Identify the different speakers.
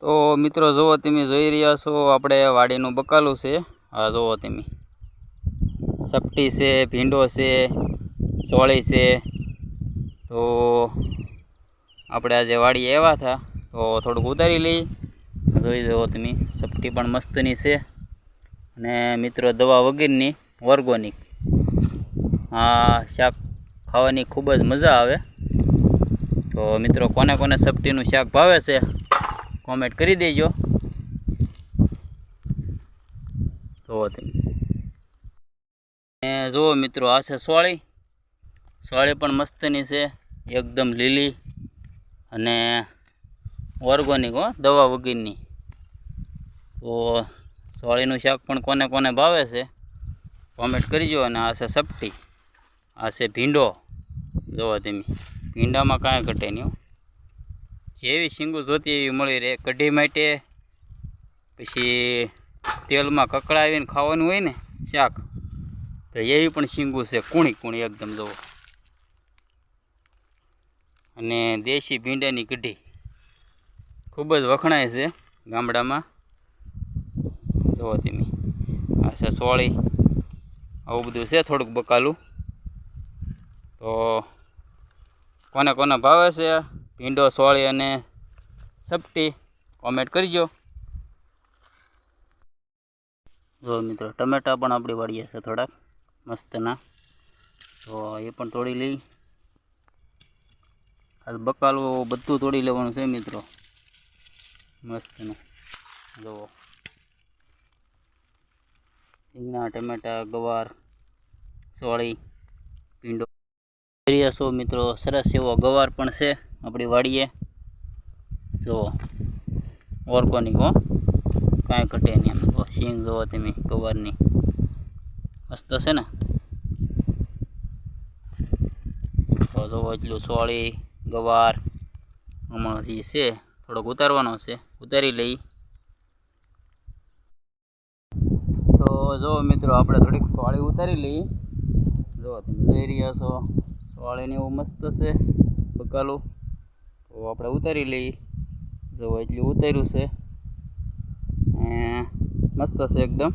Speaker 1: તો મિત્રો, જુઓ તમે જોઈ રહ્યા છો, આપણે વાડીનું બકાલું છે. આ જુઓ તમે. સપટી છે, ભીંડો છે સોળી છે. તો આપણે આજે વાડી આવ્યા હતા. તો થોડુંક ઉતારી લઈ જોઈ જુઓ તમે, સપટી પણ મસ્તની છે. અને મિત્રો, દવા વગેરેની, ઓર્ગોનિક. આ શાક ખાવાની ખૂબ જ મજા આવે. તો મિત્રો, કોને કોને સપટીનું શાક ભાવે છે? કોમેન્ટ કરી દેજો. જુઓ તમે જુઓ મિત્રો, આ છે સોળી. સોળી પણ મસ્તની છે, એકદમ લીલી અને ઓર્ગોનિક હો, દવા વગરની. તો સોળીનું શાક પણ કોને કોને ભાવે છે કોમેન્ટ કરજો. અને આ છે સપટી, આ છે ભીંડો. જોવો તમે ભીંડામાં કાંઈ ઘટે નહીં. જેવી શીંગું જોતી એવી મળી રહે. કઢી માટે પછી તેલમાં કકડાવીને ખાવાનું હોય ને શાક, તો એવી પણ શીંગું છે, કૂણી કૂણી એકદમ જોવો અને દેશી ભીંડાની કઢી ખૂબ જ વખણાય છે ગામડામાં. જોવો તમે, આ છે સોળી, આવું બધું છે થોડુંક બકાલું. તો કોને કોને ભાવે છે? ભીંડો, સોળી અને સપટી કોમેન્ટ કરજો. જો મિત્રો, ટમેટા પણ આપણી વાળીએ છે થોડાક, મસ્તના. તો એ પણ તોડી લઈ. આ બકાલો બધું તોડી લેવાનું છે મિત્રો. મસ્તનું. જુઓ રીંગણા, ટમેટા, ગવાર, સોળી, ભીંડો. રહ્યા છો મિત્રો? સરસ એવો ગવાર પણ છે. આપણી વાડીએ. જો ઓર્ગોનિક હો. કાંઈ ઘટે નહીં એમ. જુઓ સિંગ જુઓ તમે ગવારની મસ્ત છે ને? તો જોવો એટલું સોળી, ગવાર. હમણાં જે છે, થોડોક ઉતારવાનો છે. ઉતારી લઈ. તો જો મિત્રો, આપણે થોડીક સોળી ઉતારી લઈ. જો તમે જોઈ રહ્યા છો. સોળીને એવું મસ્ત છે, બકાલું. તો આપણે ઉતારી લઈએ. જો એટલું ઉતાર્યું છે. મસ્ત છે એકદમ.